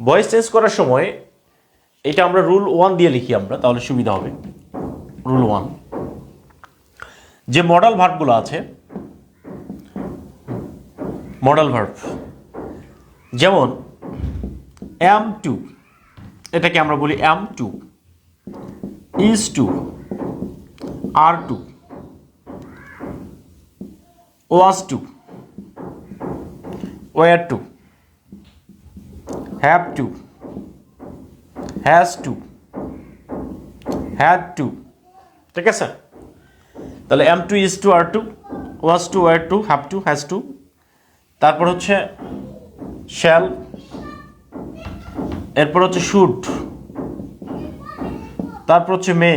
Voice change করার সময় এটা আমরা রুল ওয়ান দিয়ে লিখি আমরা, তাহলে সুবিধা হবে। Rule one. যে মডেল ভার্বগুলো আছে মডেল ভার্ব যেমন এম টু এটাকে আমরা বলি am to is to are to was to were to have to has to had to ঠিক আছে? তাহলে am to is to are to was to were to have to has to তারপর হচ্ছে shall এরপর হচ্ছে shoot তারপর হচ্ছে মে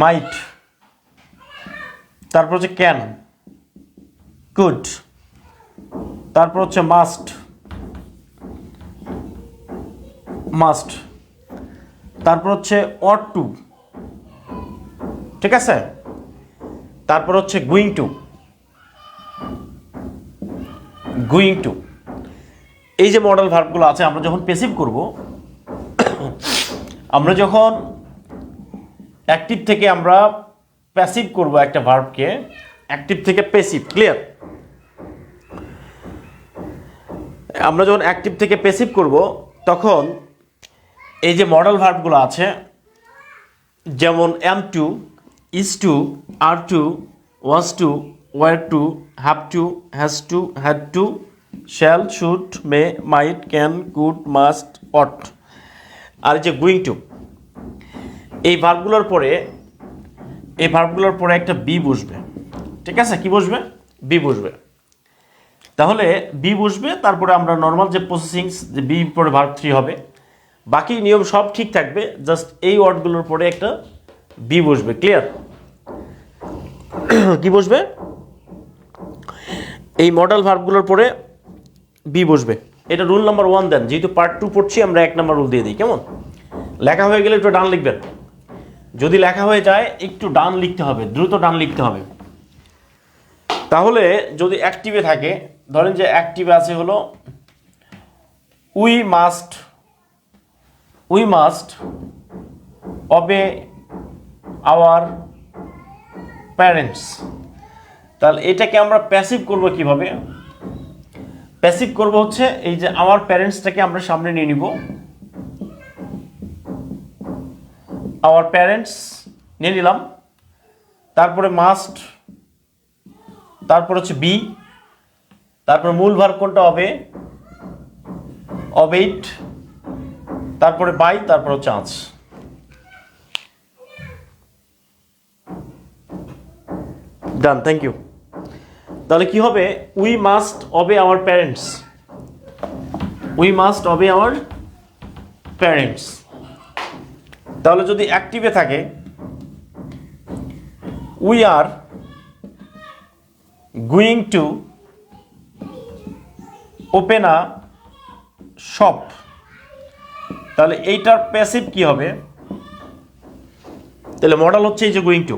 মাইট তারপর হচ্ছে ক্যান কুড তারপর হচ্ছে মাস্ট মাস্ট। তারপর হচ্ছে অট টু। ঠিক আছে? তারপর হচ্ছে গুইং টু। Going to. এই যে মডেল ভার্বগুলো আছে, আমরা যখন পেসিভ করব, আমরা যখন অ্যাক্টিভ থেকে আমরা প্যাসিভ করব একটা ভার্বকে অ্যাক্টিভ থেকে পেসিভ ক্লিয়ার আমরা যখন অ্যাক্টিভ থেকে পেসিভ করব, তখন এই যে মডেল ভার্বগুলো আছে, যেমন am to is to are to was to were to have to has to had to shall should may might can could must ought আর যে গুইং টু এই ভার্বগুলোর পরে, এই ভার্বগুলোর পরে একটা বি বসবে। ঠিক আছে? কি বসবে? বি বসবে। তাহলে বি বসবে, তারপরে আমরা নর্মাল যে প্রসেসিংস যে বি পরে ভার্ব থ্রি হবে। বাকি নিয়ম সব ঠিক থাকবে জাস্ট এই ওয়ার্ডগুলোর পরে একটা বি বসবে ক্লিয়ার কি বসবে? এই মডেল ভার্বগুলোর পরে বি বসবে। এটা রুল নাম্বার ওয়ান দেন যেহেতু পার্ট টু পড়ছি, আমরা এক নাম্বার রুল দিয়ে দিই, কেমন? লেখা হয়ে গেলে একটু ডান লিখবেন। যদি লেখা হয়ে যায়, একটু ডান লিখতে হবে, দ্রুত ডান লিখতে হবে। তাহলে যদি অ্যাক্টিভে থাকে, ধরেন যে অ্যাক্টিভে আছে হলো we must we must obey our parents তাহলে এটাকে আমরা প্যাসিভ করব কীভাবে? প্যাসিভ করব হচ্ছে এই যে আমার প্যারেন্টসটাকে আমরা সামনে নিয়ে নিব। আওয়ার প্যারেন্টস নিয়ে নিলাম। তারপরে মাস্ট তারপর হচ্ছে বি তারপর মূল ভার কোনটা হবে? অবেইট তারপরে বাই, তারপর আঁচ। ডান থ্যাংক ইউ তাহলে কি হবে? We must obey our parents we must obey our parents তাহলে যদি অ্যাক্টিভে থাকে we are going to open a shop তাহলে এইটার প্যাসিভ কি হবে? তাহলে মডেল হচ্ছে এই যে going to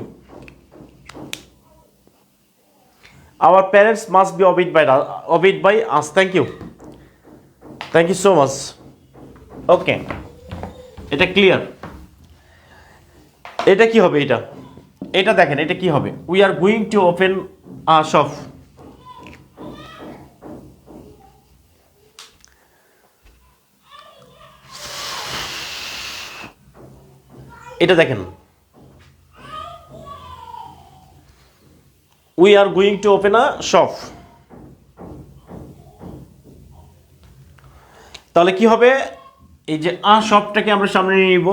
our parents must be obeyed by obeyed by us thank you thank you so much okay এটা ক্লিয়ার এটা কি হবে এটা এটা দেখেন, এটা কি হবে? We are going to open a shop এটা দেখেন। We are going to open a shop তাহলে কি হবে? এই যে আ শপটাকে আমরা সামনে নিয়ে নিব।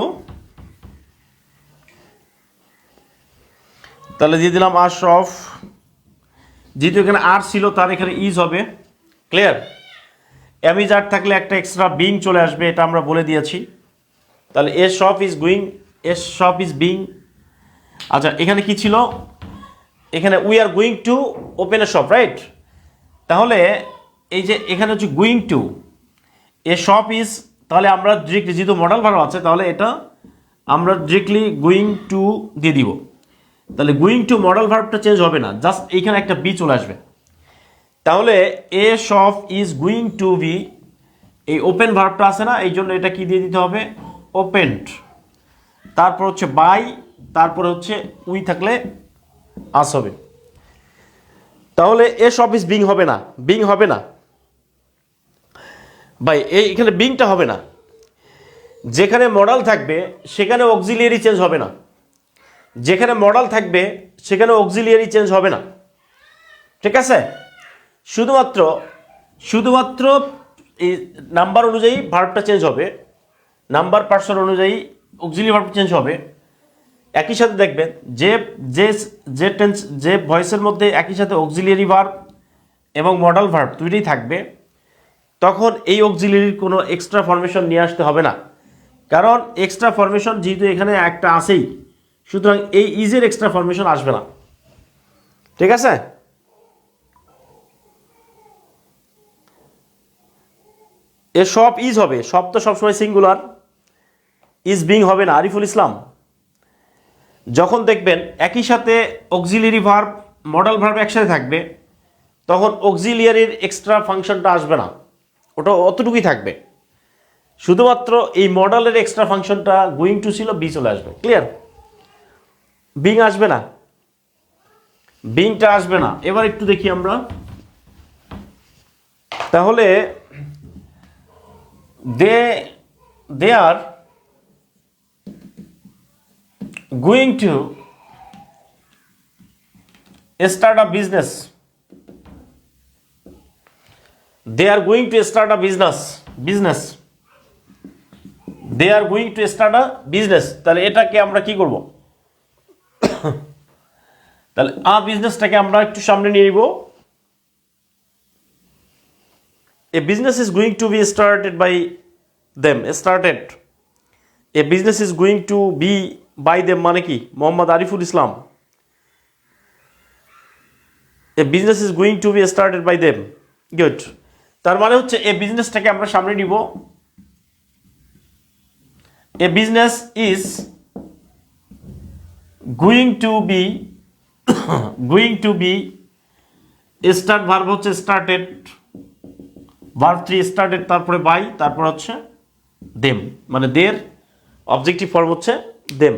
তাহলে দিয়ে দিলাম আর শপ যেহেতু এখানে আর ছিল, তার এখানে ইজ হবে। ক্লিয়ার অ্যামিজ আর থাকলে একটা এক্সট্রা বিং চলে আসবে, এটা আমরা বলে দিয়েছি। তাহলে a shop is going a shop is being আচ্ছা এখানে কি ছিল? এখানে we are going to open a shop right তাহলে এই যে এখানে হচ্ছে going to a shop is তাহলে আমরা ডিরেক্টলি যেহেতু মডেল ভালো আছে, তাহলে এটা আমরা ডিরেক্টলি গোয়িং টু দিয়ে দিব। তাহলে গোয়িং টু মডেল ভার্বটা চেঞ্জ হবে না জাস্ট এইখানে একটা বি চলে আসবে। তাহলে a shop is going to be এই ওপেন ভার্বটা আছে না এই জন্য এটা কি দিয়ে দিতে হবে? ওপেন্ড তারপর হচ্ছে বাই, তারপরে হচ্ছে উই থাকলে আস হবে। তাহলে এ সব ইস বিং হবে না বিং হবে না। ভাই, এই এখানে বিংটা হবে না। যেখানে মডেল থাকবে, সেখানে অক্সিলিয়ারি চেঞ্জ হবে না। যেখানে মডেল থাকবে, সেখানে অক্সিলিয়ারি চেঞ্জ হবে না। ঠিক আছে? শুধুমাত্র শুধুমাত্র এই নাম্বার অনুযায়ী ভার্বটা চেঞ্জ হবে। নাম্বার পার্সন অনুযায়ী অক্সিলি ভার্ব চেঞ্জ হবে। একই সাথে দেখবেন, যে যে যে টেন্স, যে ভয়েসের মধ্যে একই সাথে অক্সিলিয়ারি ভার্ব এবং মডেল ভার্ব দুইটাই থাকবে, তখন এই অক্সিলিয়ারির কোনো এক্সট্রা ফরমেশন নিয়ে আসতে হবে না। কারণ এক্সট্রা ফরমেশন যেহেতু এখানে একটা আসেই সুতরাং এই ইজের এক্সট্রা ফরমেশন আসবে না। ঠিক আছে? এ সব ইজ হবে, সব তো সবসময় সিঙ্গুলার। ইজ বিং হবে না, আরিফুল ইসলাম। যখন দেখবেন একই সাথে অক্সিলিয়ারি ভার্ব মডেল ভার্ব একসাথে থাকবে, তখন অক্সিলিয়ারির এক্সট্রা ফাংশনটা আসবে না। ওটা অতটুকুই থাকবে। শুধুমাত্র এই মডেলের এক্সট্রা ফাংশনটা গোয়িং টু ছিল বি চলে আসবে। ক্লিয়ার বিং আসবে না। বিংটা আসবে না। এবার একটু দেখি আমরা। তাহলে they they are going to start a business they are going to start a business business they are going to start a business তাহলে এটাকে আমরা কি করব তাহলে আ বিজনেসটাকে আমরা একটু সামনে নিয়ে নিব a business is going to be started by them started a business is going to be by them মানে কি? Mohammad Ariful Islam. A business is going to be started by them good তার মানে হচ্ছে a বিজনেসটাকে আমরা সামনে নিব। A business is going to be going to be start verb হচ্ছে স্টার্টেড ভার্ব থ্রি স্টার্টেড তারপরে বাই তারপর হচ্ছে দেম মানে দের অবজেক্টিভ ফর্ম হচ্ছে দেম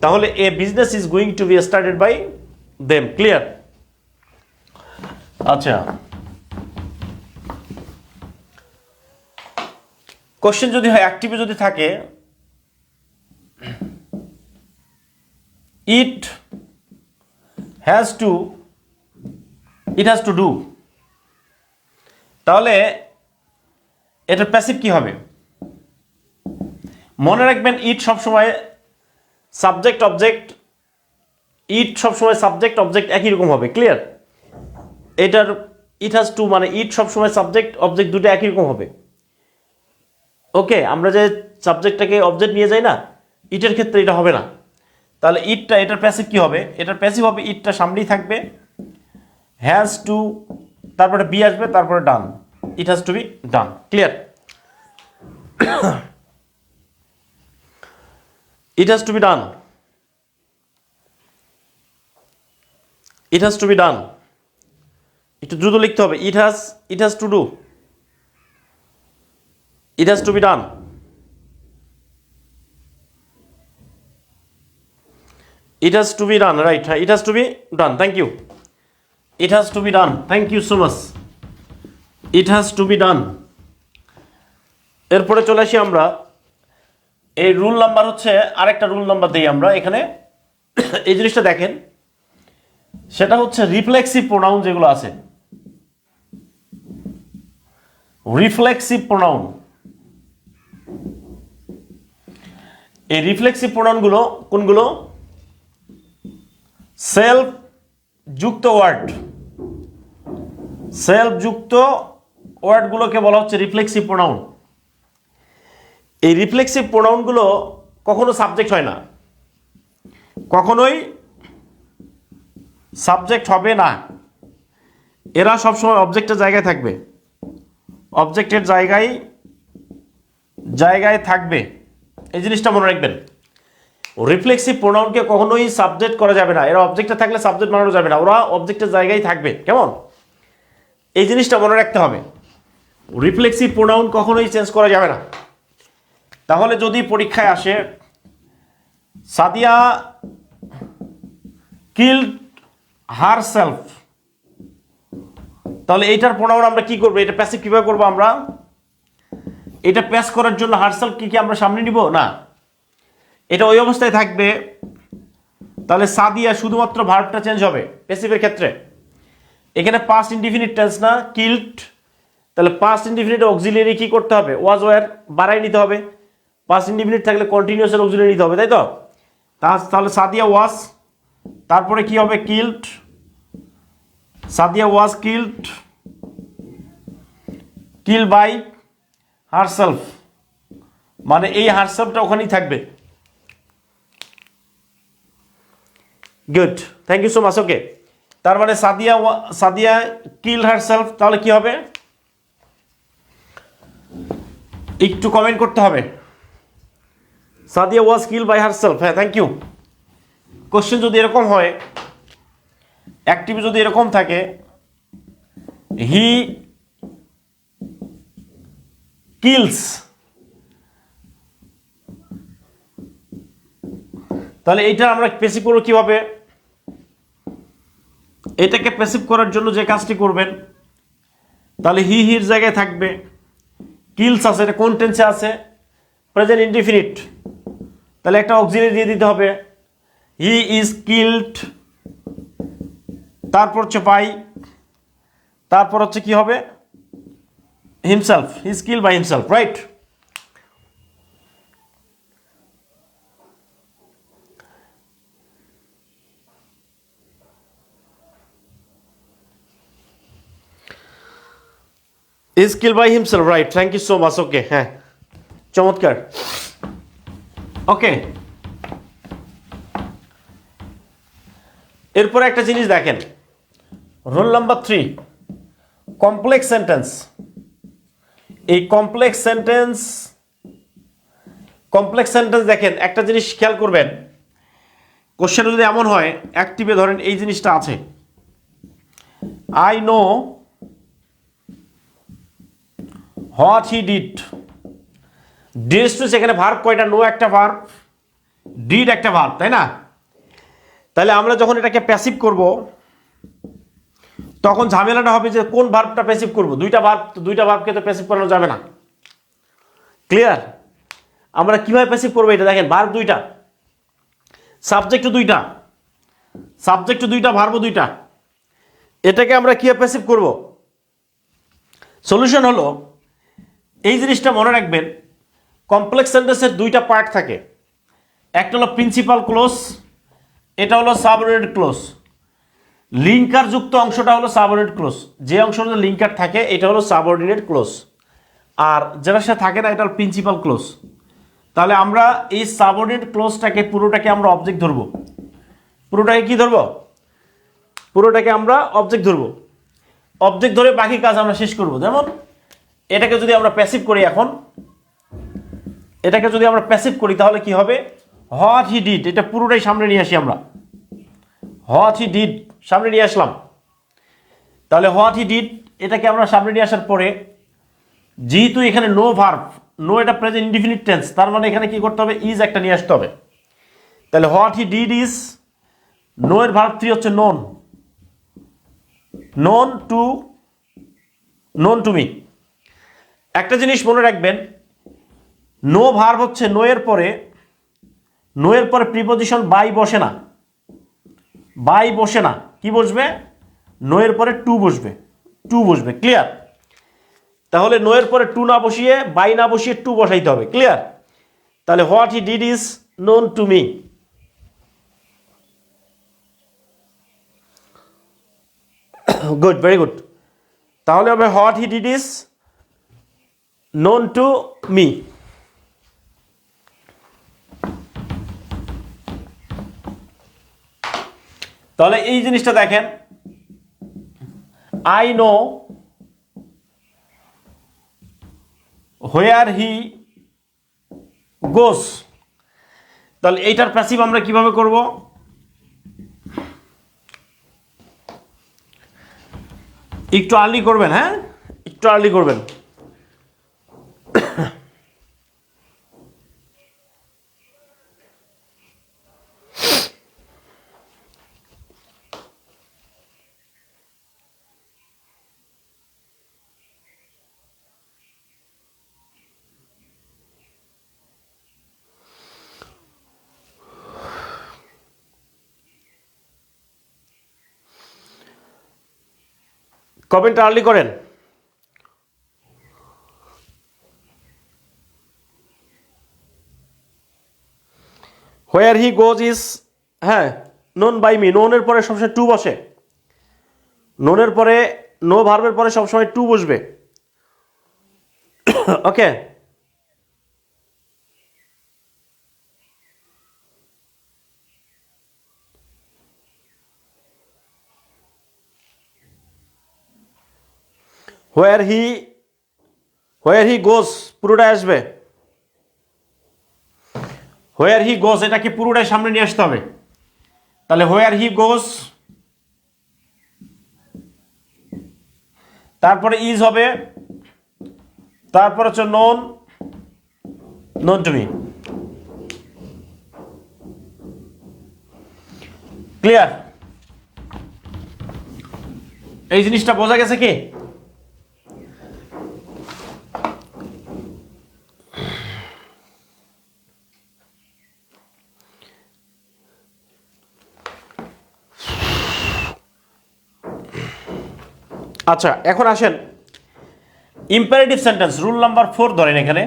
তাহলে a business is going to be started by them clear আচ্ছা। কোশ্চেন যদি হয় অ্যাক্টিভে যদি থাকে it has to it has to do তাহলে এটার প্যাসিভ কি হবে? মনে রাখবেন ইট সবসময় সাবজেক্ট অবজেক্ট ইট সবসময় সাবজেক্ট অবজেক্ট একই রকম হবে ক্লিয়ার এটার ইট হ্যাজ টু মানে ইট সবসময় সাবজেক্ট অবজেক্ট দুটো একই রকম হবে। ওকে আমরা যে সাবজেক্টটাকে অবজেক্ট নিয়ে যাই না ইটের ক্ষেত্রে এটা হবে না। তাহলে ইটটা এটার প্যাসিভ কি হবে? এটার প্যাসিভ হবে ইটটা সামনেই থাকবে হ্যাজ টু তারপরে বি আসবে, তারপরে done it has to be done clear it has to be done it has to be done একটু দ্রুত লিখতে হবে। It has it has to do it has to be done has to be done right হ্যাঁ it has to be done thank you it has to be done thank you so much it has to be done এরপরে চলে আসি আমরা এই rule number হচ্ছে, আরেকটা rule number দিই আমরা এখানে। এই জিনিসটা দেখেন, সেটা হচ্ছে রিফ্লেক্সিভ প্রোনাউন যেগুলো আছে। রিফ্লেক্সিভ প্রোনাউন এই রিফ্লেক্সিভ প্রোনাউনগুলো কোনগুলো? সেলফ যুক্ত ওয়ার্ড সেলফ যুক্ত ওয়ার্ডগুলোকে বলা হচ্ছে রিফ্লেক্সিভ প্রোনাউন এই রিফ্লেক্সিভ প্রোনাউনগুলো কখনো সাবজেক্ট হয় না। কখনোই সাবজেক্ট হবে না। এরা সবসময় অবজেক্টের জায়গায় থাকবে। অবজেক্টের জায়গায় জায়গায় থাকবে। এই জিনিসটা মনে রাখবেন। রিফ্লেক্সিভ প্রোনাউনকে কখনোই সাবজেক্ট করা যাবে না। এরা অবজেক্টে থাকলে সাবজেক্ট বানানো যাবে না। ওরা অবজেক্টের জায়গায় থাকবে। কেমন? এই জিনিসটা মনে রাখতে হবে। রিফ্লেক্সিভ প্রোনাউন কখনোই চেঞ্জ করা যাবে না। তাহলে যদি পরীক্ষায় আসে, সাদিয়া কিল হার সেলফ তাহলে এইটার প্রোনাউন আমরা কি করব? এটা প্যাসিভ কীভাবে করব আমরা? এটা প্যাস করার জন্য হারসেলফ কি কি আমরা সামনে নিব? না। এটা ওই অবস্থায় থাকবে। তাহলে সাদিয়া শুধুমাত্র ভার্বটা চেঞ্জ হবে প্যাসিভের ক্ষেত্রে। এখানে পাস্ট ইনডিফিনিট টেন্স না কিল্ট তাহলে পাস্ট ইনডিফিনিট অক্সিলিয়ারি কি করতে হবে? ওয়াজ ওয়ার বাড়াই নিতে হবে। পাস্ট ইনডিফিনিট থাকলে কন্টিনিউসের অক্সিলিয়ারি নিতে হবে, তাই তো? তাহলে সাদিয়া ওয়াজ, তারপরে কি হবে killed? Sadia was, killed, kill by herself. মানে এই হারসেলফটা ওখানেই থাকবে। Good thank you so much okay তার মানে সাদিয়া সাদিয়া কিল হারসেলফ, তাহলে কি হবে? একটু কমেন্ট করতে হবে। Sadia was kill by herself হ্যাঁ থ্যাংক ইউ কোশ্চেন যদি এরকম হয় অ্যাক্টিভ যদি এরকম থাকে হি কিলস তাহলে এইটা আমরা পেসিভ করব কীভাবে? এটাকে পেসিভ করার জন্য যে কাজটি করবেন, তাহলে হি হির জায়গায় থাকবে কিলস আছে, এটা কোন টেন্সে আছে? প্রেজেন্ট ইনডিফিনিট তাহলে একটা অক্সিলারি দিয়ে দিতে হবে হি ইজ কিল্ড তারপর হচ্ছে বাই তারপর হচ্ছে কি হবে himself he's killed by himself right is killed by himself right thank you so much okay হ্যাঁ চমৎকার ওকে এরপরে একটা জিনিস দেখেন। Roll number three complex sentence এই কমপ্লেক্স সেন্টেন্স কমপ্লেক্স সেন্টেন্স দেখেন, একটা জিনিস খেয়াল করবেন। কোশ্চেন যদি এমন হয় অ্যাক্টিভে ধরেন এই জিনিসটা আছে। I know what he did this to সেখানে ভার্ব কয়টা? নো একটা ভার্ব ডিড একটা ভার্ব তাই না? তাহলে আমরা যখন এটাকে প্যাসিভ করব, তখন ঝামেলাটা হবে যে কোন ভার্বটা প্যাসিভ করব? দুইটা ভার্ব দুইটা ভার্বকে তো প্যাসিভ করানো যাবে না। ক্লিয়ার আমরা কীভাবে প্যাসিভ করব এটা দেখেন ভার্ব দুইটা সাবজেক্ট দুইটা সাবজেক্ট দুইটা ভার্ব দুইটা। এটাকে আমরা কীভাবে প্যাসিভ করব? সলিউশন হলো, এই জিনিসটা মনে রাখবেন কমপ্লেক্স সেন্টেন্সের দুইটা পার্ট থাকে। একটা হলো প্রিন্সিপাল ক্লোজ এটা হলো সাবঅর্ডিনেট ক্লোজ লিঙ্কার যুক্ত অংশটা হলো সাবঅর্ডিনেট ক্লোজ যে অংশটা লিঙ্কার থাকে, এটা হলো সাবঅর্ডিনেট ক্লোজ আর যেটা সাথে থাকে না, এটা হলো প্রিন্সিপাল ক্লোজ তাহলে আমরা এই সাবঅর্ডিনেট ক্লোজটাকে পুরোটাকে আমরা অবজেক্ট ধরবো। পুরোটাকে কি ধরবো? পুরোটাকে আমরা অবজেক্ট ধরবো। অবজেক্ট ধরে বাকি কাজ আমরা শেষ করব। যেমন এটাকে যদি আমরা প্যাসিভ করি এখন এটাকে যদি আমরা প্যাসিভ করি, তাহলে কি হবে? হোয়াট হি ডিড এটা পুরোটাই সামনে নিয়ে আসি আমরা। হোয়াট হি ডিড সামনে নিয়ে আসলাম। তাহলে হোয়াট হি ডিড এটাকে আমরা সামনে নিয়ে আসার পরে, যেহেতু এখানে নো ভার্ভ নো এটা প্রেজেন্ট ইনডিফিনিট টেন্স তার মানে এখানে কি করতে হবে? ইজ একটা নিয়ে আসতে হবে। তাহলে what he did is know এর ভার্ভ থ্রি হচ্ছে known known to known to me একটা জিনিস মনে রাখবেন নো ভার্ব হচ্ছে নো এর পরে নো এর পরে প্রিপোজিশন বাই বসে না। বাই বসে না। কি বসবে? নো এর পরে টু বসবে। টু বসবে। ক্লিয়ার? তাহলে নো এর পরে টু না বসিয়ে, বাই না বসিয়ে টু বসাইতে হবে। ক্লিয়ার? তাহলে what he did is known to me. Good, very good. তাহলে হবে what he did is known to me. তাহলে এই জিনিসটা দেখেন। I know where he goes তাহলে এইটার প্যাসিভ আমরা কীভাবে করব? একটু আর্লি করবেন হ্যাঁ? একটু আর্লি করবেন। কমেন্ট আর্লি করেন? হোয়ার হি গোজ ইজ হ্যাঁ নোন বাই মি নোনের পরে সবসময় টু বসে। ননের পরে নো ভার্বের পরে সবসময় টু বসবে। ওকে হোয়ার হি হোয়ার হি গোস পুরোটাই আসবে? হোয়ার হি গোস এটাকে পুরোটাই সামনে নিয়ে আসতে হবে? তাহলে হোয়ার হি গোস তারপরে ইজ হবে, তারপর হচ্ছে known known to me clear এই জিনিসটা বোঝা গেছে কি? আচ্ছা এখন আসেন। Imperative sentence rule number four ধরেন এখানে।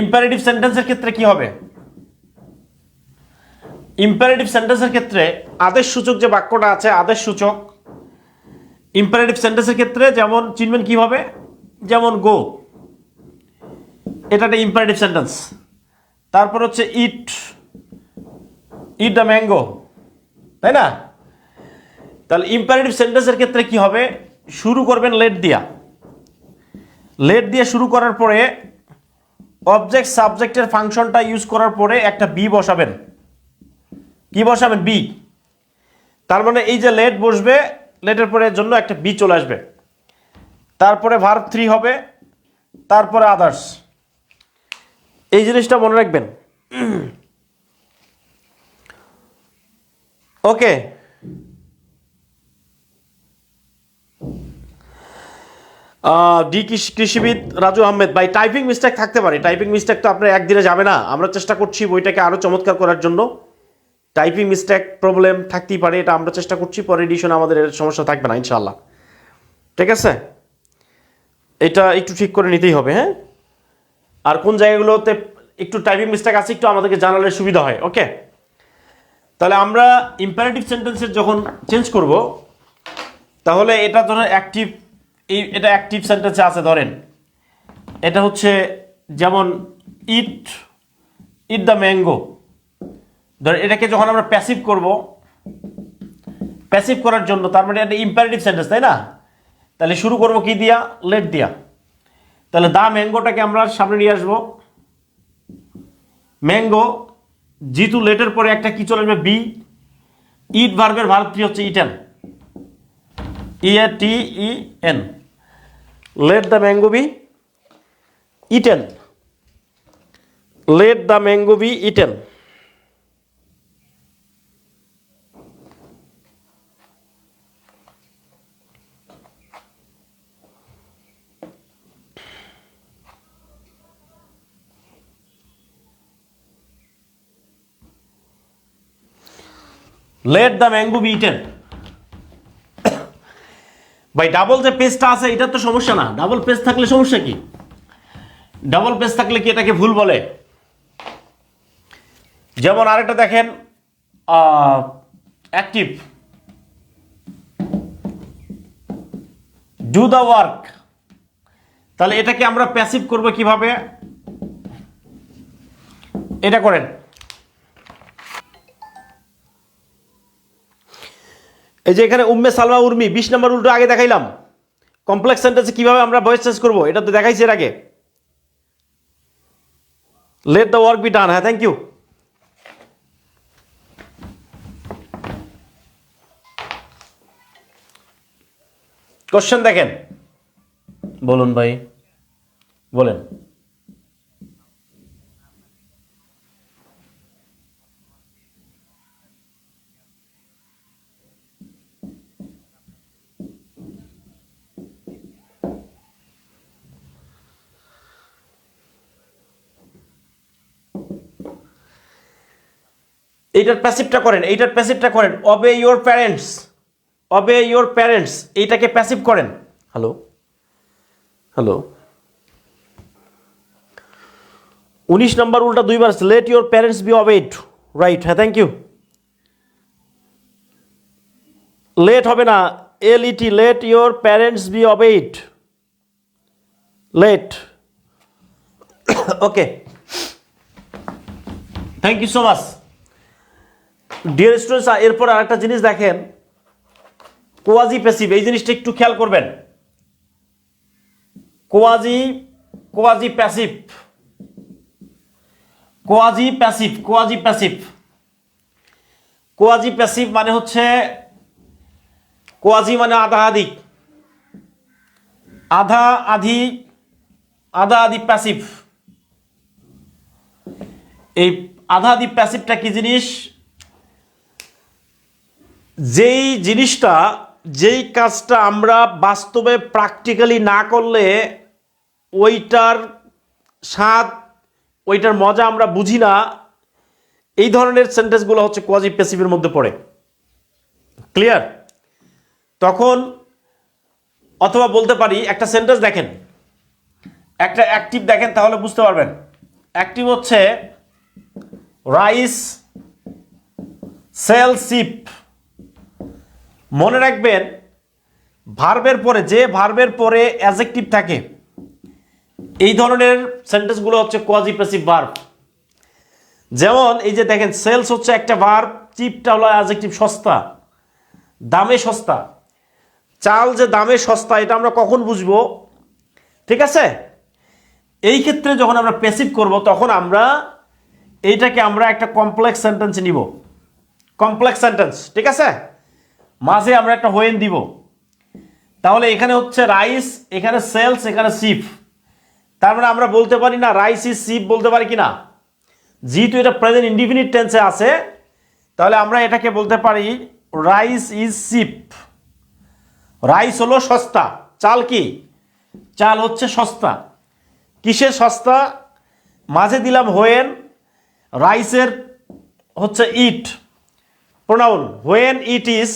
ইম্পারেটিভ সেন্টেন্সের ক্ষেত্রে কি হবে? ইম্পারেটিভ সেন্টেন্সের ক্ষেত্রে আদেশ সূচক যে বাক্যটা আছে, আদেশ সূচক ইম্পারেটিভ সেন্টেন্সের ক্ষেত্রে যেমন চিনবেন কীভাবে যেমন গো এটা একটা ইম্পারেটিভ সেন্টেন্স তারপর হচ্ছে ইট ইট দ্য ম্যাঙ্গো তাই না? তাহলে ইম্পারেটিভ সেন্টেন্সের ক্ষেত্রে কি হবে? শুরু করবেন লেট দিয়া। লেট দিয়ে শুরু করার পরে অবজেক্ট সাবজেক্টের ফাংশনটা ইউজ করার পরে একটা বি বসাবেন। কি বসাবেন? বি তার মানে এই যে লেট বসবে লেটের পরে জন্য একটা বি চলে আসবে। তারপরে ভার্ব থ্রি হবে, তারপরে আদার্স এই জিনিসটা মনে রাখবেন। ওকে। ডি কৃষি- কৃষিবিদ রাজু আহমেদ, ভাই টাইপিং মিস্টেক থাকতে পারে। টাইপিং মিস্টেক তো আপনার একদিনে যাবে না। আমরা চেষ্টা করছি বইটাকে আরও চমৎকার করার জন্য। টাইপিং মিস্টেক প্রবলেম থাকতেই পারে, এটা আমরা চেষ্টা করছি। পরে এডিশনে আমাদের সমস্যা থাকবে না ইনশাল্লাহ ঠিক আছে? এটা একটু ঠিক করে নিতেই হবে হ্যাঁ? আর কোন জায়গাগুলোতে একটু টাইপিং মিস্টেক আছে, একটু আমাদেরকে জানালে সুবিধা হয়, ওকে? তাহলে আমরা ইম্পারেটিভ সেন্টেন্সের যখন চেঞ্জ করব, তাহলে এটা ধরেন অ্যাক্টিভ এই, এটা অ্যাক্টিভ সেন্টেন্সে আছে ধরেন। এটা হচ্ছে যেমন ইট ইট দ্য ম্যাঙ্গো ধরেন এটাকে যখন আমরা প্যাসিভ করব প্যাসিভ করার জন্য, তার মানে এটা ইম্পারেটিভ সেন্টেন্স তাই না? তাহলে শুরু করব কি দিয়া? লেট দিয়া। তাহলে দা ম্যাঙ্গোটাকে আমরা সামনে নিয়ে আসব। ম্যাঙ্গো জিতু লেটের পরে একটা কি চলে আসবে বি। ইট ভার্বের ভার্ব কি হচ্ছে eaten. E A T E N. Let the mango be, eaten. Let the mango be, eaten. Let the mango be eaten ভাই ডাবল যে পেজটা আছে এটা তো সমস্যা না। ডাবল পেজ থাকলে সমস্যা কি? ডাবল পেজ থাকলে কি এটাকে ভুল বলে? যেমন আরেকটা দেখেন অ্যাক্টিভ ডু দ্য ওয়ার্ক তাহলে এটাকে আমরা প্যাসিভ করব কীভাবে? এটা করেন। এই যে এখানে উম্মে সালমা উর্মি, বিশ নম্বর উল্টো আগে দেখাইলাম। কমপ্লেক্স সেন্টেন্সে কীভাবে আমরা ভয়েস চেঞ্জ করব? এটা তো দেখাইছি এর আগে। Let the work be done হ্যাঁ থ্যাংক ইউ কোশ্চেন দেখেন। বলুন ভাই। বলেন। এইটার প্যাসিভটা করেন এইটার প্যাসিভটা করেন। Obey your parents obey your parents এইটাকে প্যাসিভ করেন। হ্যালো হ্যালো উনিশ নম্বর উল্টা দুইবার let your parents be obeyed right হ্যাঁ থ্যাংক ইউ লেট হবে না। L E T let your parents be obeyed let okay thank you so much dear students এরপর আরেকটা জিনিস দেখেন। কোয়াজি প্যাসিভ এই জিনিসটা একটু খেয়াল করবেন। Quasi quasi passive quasi passive quasi passive quasi passive মানে হচ্ছে কোয়াজি মানে আধা আধি। আধা আধি আধা আধি প্যাসিভ এই আধা আধি প্যাসিভটা কি জিনিস? যেই জিনিসটা, যেই কাজটা আমরা বাস্তবে প্র্যাকটিক্যালি না করলে ওইটার স্বাদ, ওইটার মজা আমরা বুঝি না, এই ধরনের সেন্টেন্সগুলো হচ্ছে কোয়াজি প্যাসিভের মধ্যে পড়ে। ক্লিয়ার তখন, অথবা বলতে পারি, একটা সেন্টেন্স দেখেন। একটা অ্যাক্টিভ দেখেন তাহলে বুঝতে পারবেন। অ্যাক্টিভ হচ্ছে রাইস সেল সিপ মনে রাখবেন ভার্বের পরে, যে ভার্বের পরে অ্যাজেক্টিভ থাকে, এই ধরনের সেন্টেন্সগুলো হচ্ছে কোয়াজি প্যাসিভ ভার্ব যেমন, এই যে দেখেন সেলস হচ্ছে একটা ভার্ব চিপটা হলো অ্যাজেক্টিভ সস্তা, দামে সস্তা। চাল যে দামে সস্তা, এটা আমরা কখন বুঝব? ঠিক আছে? এই ক্ষেত্রে যখন আমরা প্যাসিভ করব, তখন আমরা এইটাকে আমরা একটা কমপ্লেক্স সেন্টেন্স নিব। কমপ্লেক্স সেন্টেন্স ঠিক আছে? মাঝে আমরা একটা হোয়েন দিব। তাহলে এখানে হচ্ছে রাইস, এখানে সেলস, এখানে সিপ তার মানে আমরা বলতে পারি না রাইস ইজ সিপ বলতে পারি কি না যেহেতু এটা প্রেজেন্ট ইনডিফিনিট টেন্সে আছে, তাহলে আমরা এটাকে বলতে পারি রাইস ইজ সিপ রাইস হলো সস্তা। চাল কি? চাল হচ্ছে সস্তা। কিসের সস্তা? মাঝে দিলাম হোয়েন, রাইসের হচ্ছে it. Pronoun when it is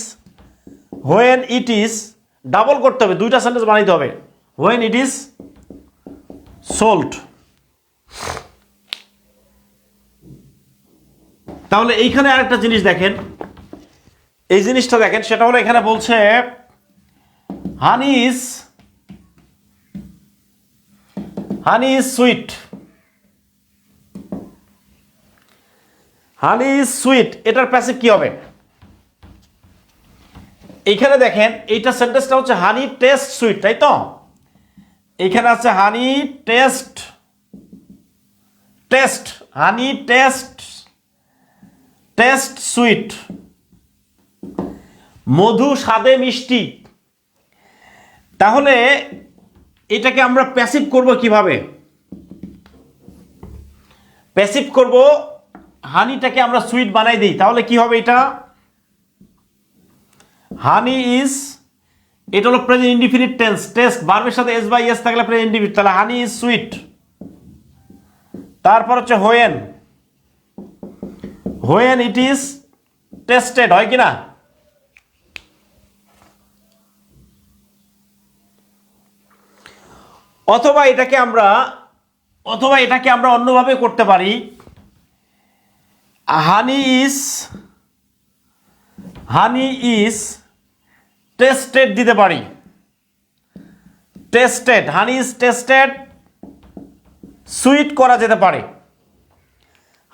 when it is double করতে হবে, দুইটা সেন্টেন্স বানাইতে হবে। হোয়েন ইট ইজ সোল্ড তাহলে এইখানে আরেকটা জিনিস দেখেন। এই জিনিসটা দেখেন, সেটা হলো এখানে বলছে honey is honey is sweet honey is sweet এটার প্যাসিভ কি হবে? এইখানে দেখেন, এইটা সেন্টেন্সটা হচ্ছে হানি টেস্ট সুইট তাই তো? এইখানে আছে honey taste taste honey taste taste sweet মধু, স্বাদে মিষ্টি। তাহলে এটাকে আমরা প্যাসিভ করব কীভাবে? প্যাসিভ করব হানিটাকে আমরা সুইট বানাই দিই। তাহলে কি হবে এটা? হানি ইজ, এটা হলো প্রেজেন্ট ইনডিফিনিট টেন্স টেস্ট বার্বের সাথে এস বাই এস থাকলে প্রেজেন্ট ইনডিফিনিট তাহলে হানি ইজ সুইট। তারপর হচ্ছে when. When, it is tasted, হয় কি না? অথবা এটাকে আমরা, অথবা এটাকে আমরা অন্যভাবে করতে পারি। Honey is honey is tasted দিতে পারি। Tasted honey is tasted sweet করা যেতে পারে।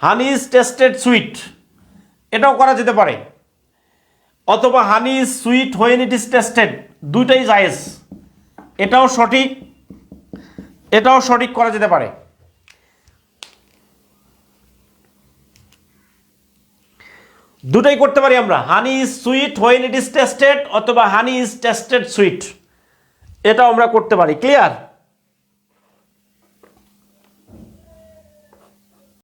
হানি ইজ টেস্টেড সুইট এটাও করা যেতে পারে। অথবা honey is sweet when it is tasted দুইটাই জায়েজ। এটাও সঠিক এটাও সঠিক করা যেতে পারে। দুটাই করতে পারি আমরা। Honey is sweet when it is tasted অথবা হানি ইজ টেস্টেড সুইট এটাও আমরা করতে পারি। ক্লিয়ার